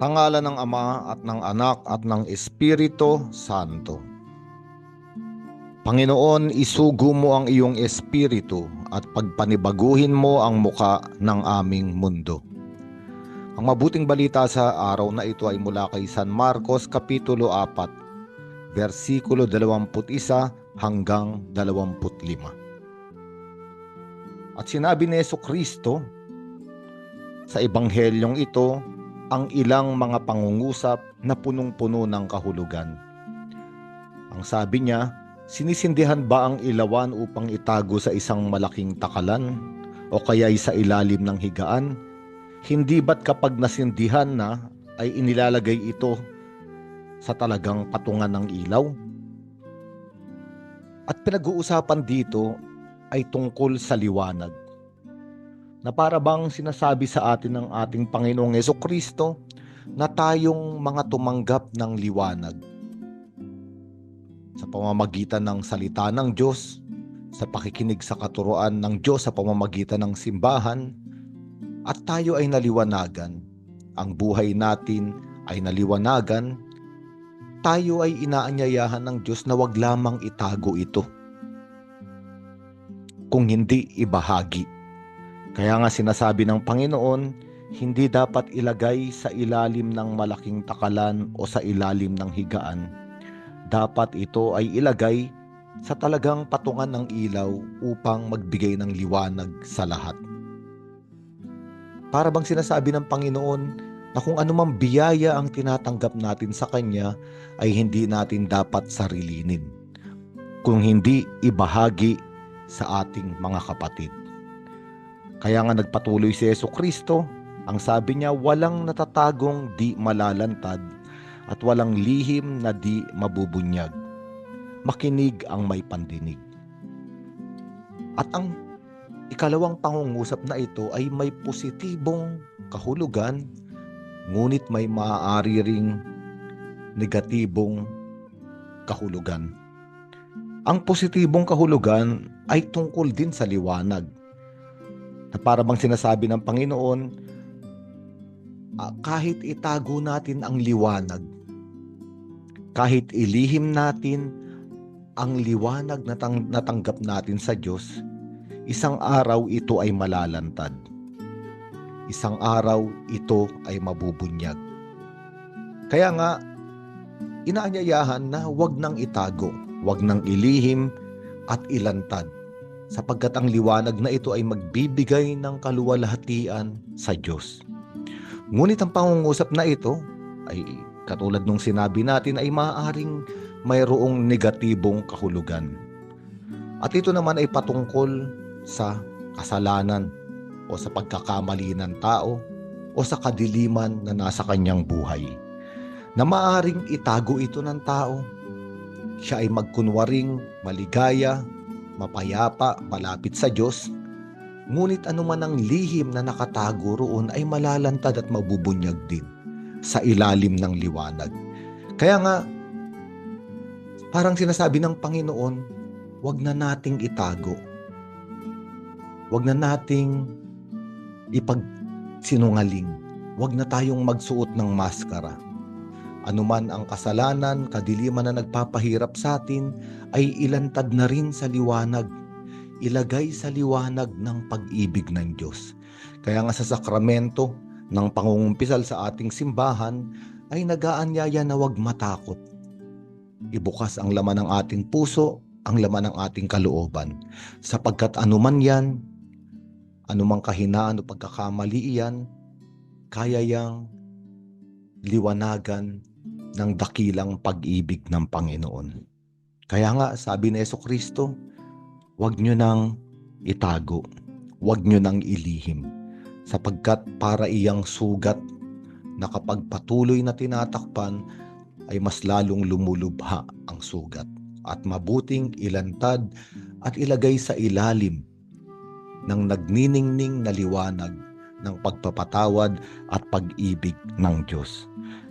Pangalan ng Ama at ng Anak at ng Espiritu Santo. Panginoon, isugo mo ang iyong espiritu at pagpanibaguhin mo ang muka ng aming mundo. Ang mabuting balita sa araw na ito ay mula kay San Marcos Kapitulo 4, versikulo 21 hanggang 25. At sinabi ni Yeso Kristo sa ebanghelyong ito ang ilang mga pangungusap na punong-puno ng kahulugan. Ang sabi niya, sinisindihan ba ang ilawan upang itago sa isang malaking takalan o kaya'y sa ilalim ng higaan? Hindi ba't kapag nasindihan na ay inilalagay ito sa talagang patungan ng ilaw? At pinag-uusapan dito ay tungkol sa liwanag na para bang sinasabi sa atin ng ating Panginoong Yeso Kristo na tayong mga tumanggap ng liwanag sa pamamagitan ng salita ng Diyos, sa pakikinig sa katuroan ng Diyos sa pamamagitan ng simbahan, at tayo ay naliwanagan. Ang buhay natin ay naliwanagan. Tayo ay inaanyayahan ng Diyos na wag lamang itago ito. Kung hindi ibahagi. Kaya nga sinasabi ng Panginoon, hindi dapat ilagay sa ilalim ng malaking takalan o sa ilalim ng higaan. Dapat ito ay ilagay sa talagang patungan ng ilaw upang magbigay ng liwanag sa lahat. Para bang sinasabi ng Panginoon na kung anumang biyaya ang tinatanggap natin sa Kanya ay hindi natin dapat sarilinin. Kung hindi ibahagi sa ating mga kapatid. Kaya nga nagpatuloy si Yeso Kristo, ang sabi niya walang natatagong di malalantad at walang lihim na di mabubunyag. Makinig ang may pandinig. At ang ikalawang pangungusap na ito ay may positibong kahulugan, ngunit may maaari ring negatibong kahulugan. Ang positibong kahulugan ay tungkol din sa liwanag na para bang sinasabi ng Panginoon, uh, kahit itago natin ang liwanag, kahit ilihim natin ang liwanag na tang- natanggap natin sa Diyos, isang araw ito ay malalantad. Isang araw ito ay mabubunyag. Kaya nga, inaanyayahan na wag nang itago, wag nang ilihim at ilantad sapagkat ang liwanag na ito ay magbibigay ng kaluwalhatian sa Diyos. Ngunit ang pangungusap na ito ay katulad nung sinabi natin ay maaaring mayroong negatibong kahulugan. At ito naman ay patungkol sa kasalanan o sa pagkakamali ng tao o sa kadiliman na nasa kanyang buhay. Na maaaring itago ito ng tao. Siya ay magkunwaring maligaya, mapayapa, malapit sa Diyos, ngunit anuman ang lihim na nakatago roon ay malalantad at mabubunyag din sa ilalim ng liwanag. Kaya nga, parang sinasabi ng Panginoon, wag na nating itago. Wag na nating ipagsinungaling. Wag na tayong magsuot ng maskara Anuman ang kasalanan, kadiliman na nagpapahirap sa atin, ay ilantad na rin sa liwanag. Ilagay sa liwanag ng pag-ibig ng Diyos. Kaya nga sa sakramento ng pangungumpisal sa ating simbahan, ay nagaanyaya na huwag matakot. Ibukas ang laman ng ating puso, ang laman ng ating kalooban. Sapagkat anuman yan, anumang kahinaan o pagkakamali iyan, kaya yang liwanagan ng dakilang pag-ibig ng Panginoon. Kaya nga, sabi ni Yeso Kristo, huwag nyo nang itago, huwag nyo nang ilihim, sapagkat para iyang sugat na kapag patuloy na tinatakpan, ay mas lalong lumulubha ang sugat at mabuting ilantad at ilagay sa ilalim ng nagniningning na liwanag ng pagpapatawad at pag-ibig ng Diyos.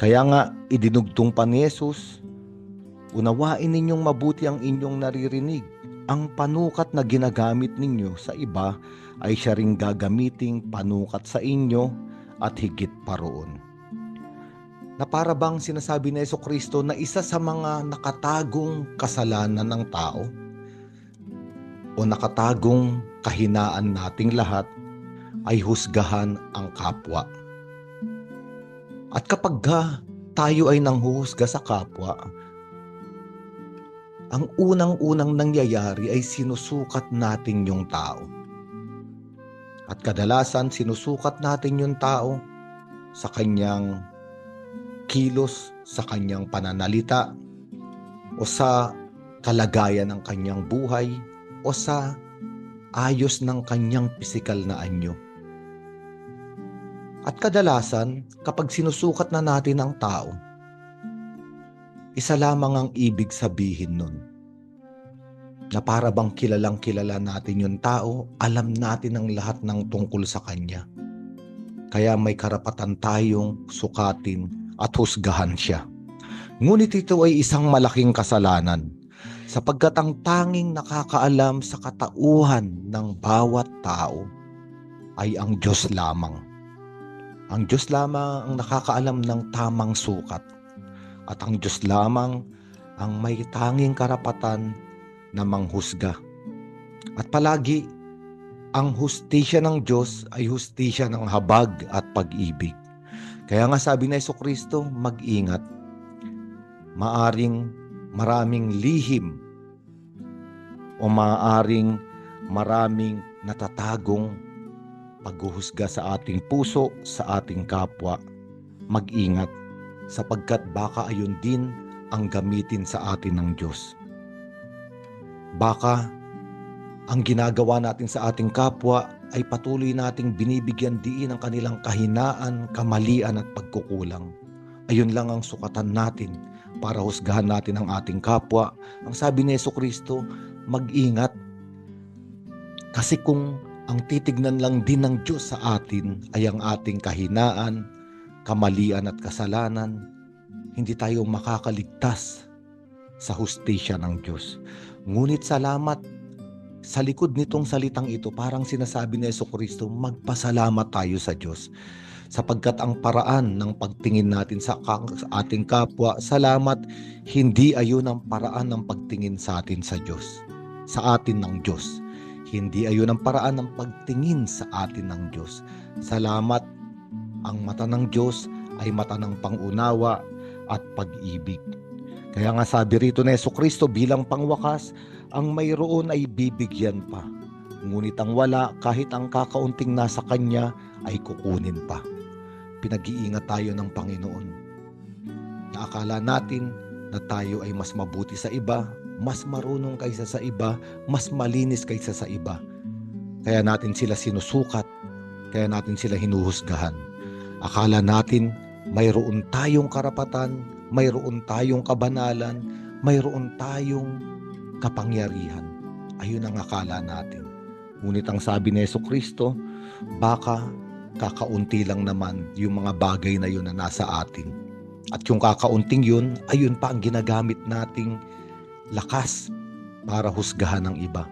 Kaya nga, idinugtong pa ni Jesus, unawain ninyong mabuti ang inyong naririnig. Ang panukat na ginagamit ninyo sa iba ay siya ring gagamiting panukat sa inyo at higit pa roon. na para bang sinasabi ni Yeso Kristo na isa sa mga nakatagong kasalanan ng tao o nakatagong kahinaan nating lahat ay husgahan ang kapwa. At kapag ka tayo ay nanghuhusga sa kapwa, ang unang-unang nangyayari ay sinusukat natin yung tao. At kadalasan sinusukat natin yung tao sa kanyang kilos, sa kanyang pananalita, o sa kalagayan ng kanyang buhay, o sa ayos ng kanyang pisikal na anyo. At kadalasan, kapag sinusukat na natin ang tao, isa lamang ang ibig sabihin nun. Na para bang kilalang kilala natin yung tao, alam natin ang lahat ng tungkol sa kanya. Kaya may karapatan tayong sukatin at husgahan siya. Ngunit ito ay isang malaking kasalanan sapagkat ang tanging nakakaalam sa katauhan ng bawat tao ay ang Diyos lamang. Ang Diyos lamang ang nakakaalam ng tamang sukat at ang Diyos lamang ang may tanging karapatan na manghusga. At palagi, ang hustisya ng Diyos ay hustisya ng habag at pag-ibig. Kaya nga sabi na Yeso Kristo, mag-ingat. Maaring maraming lihim o maaring maraming natatagong paghuhusga sa ating puso, sa ating kapwa. Mag-ingat sapagkat baka ayon din ang gamitin sa atin ng Diyos. Baka ang ginagawa natin sa ating kapwa ay patuloy nating binibigyan diin ang kanilang kahinaan, kamalian at pagkukulang. Ayun lang ang sukatan natin para husgahan natin ang ating kapwa. Ang sabi ni Yeso Kristo, mag-ingat. Kasi kung ang titignan lang din ng Diyos sa atin ay ang ating kahinaan, kamalian at kasalanan, hindi tayo makakaligtas sa hustisya ng Diyos. Ngunit salamat sa likod nitong salitang ito, parang sinasabi ni Yeso Kristo, magpasalamat tayo sa Diyos. Sapagkat ang paraan ng pagtingin natin sa, ating kapwa, salamat, hindi ayon ang paraan ng pagtingin sa atin sa Diyos. Sa atin ng Diyos. Hindi ayon ang paraan ng pagtingin sa atin ng Diyos. Salamat, ang mata ng Diyos ay mata ng pangunawa at pag-ibig. Kaya nga sabi rito ni Yeso Kristo bilang pangwakas, ang mayroon ay bibigyan pa. Ngunit ang wala, kahit ang kakaunting nasa kanya, ay kukunin pa. Pinag-iingat tayo ng Panginoon. Naakala natin na tayo ay mas mabuti sa iba, mas marunong kaysa sa iba, mas malinis kaysa sa iba. Kaya natin sila sinusukat, kaya natin sila hinuhusgahan. Akala natin mayroon tayong karapatan, mayroon tayong kabanalan, mayroon tayong kapangyarihan. Ayun ang akala natin. Ngunit ang sabi ni Yeso Kristo, baka kakaunti lang naman yung mga bagay na yun na nasa atin. At yung kakaunting yun, ayun pa ang ginagamit nating lakas para husgahan ng iba.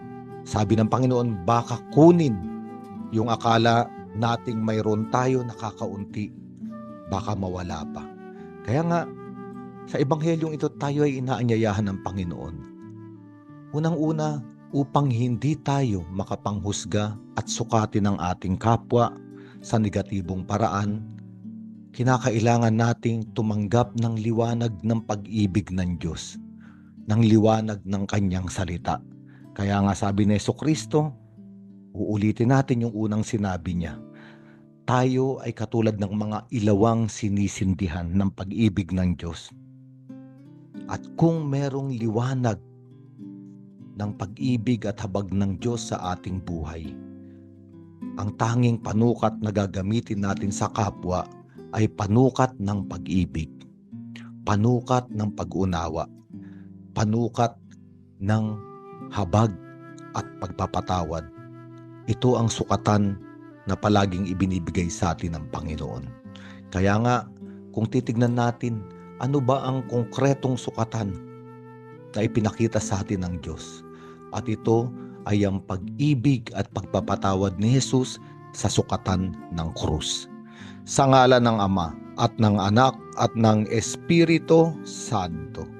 Sabi ng Panginoon, baka kunin yung akala nating mayroon tayo nakakaunti, baka mawala pa. Kaya nga, sa Ebanghelyong ito tayo ay inaanyayahan ng Panginoon Unang-una, upang hindi tayo makapanghusga at sukatin ang ating kapwa sa negatibong paraan, kinakailangan nating tumanggap ng liwanag ng pag-ibig ng Diyos, ng liwanag ng kanyang salita. Kaya nga sabi ni Yeso Kristo, uulitin natin yung unang sinabi niya, tayo ay katulad ng mga ilawang sinisindihan ng pag-ibig ng Diyos. At kung merong liwanag ng pag-ibig at habag ng Diyos sa ating buhay. Ang tanging panukat na gagamitin natin sa kapwa ay panukat ng pag-ibig, panukat ng pag-unawa, panukat ng habag at pagpapatawad. Ito ang sukatan na palaging ibinibigay sa atin ng Panginoon. Kaya nga, kung titignan natin, ano ba ang konkretong sukatan na ipinakita sa atin ng Diyos? at ito ay ang pag-ibig at pagpapatawad ni Jesus sa sukatan ng krus. Sa ngala ng Ama at ng Anak at ng Espiritu Santo.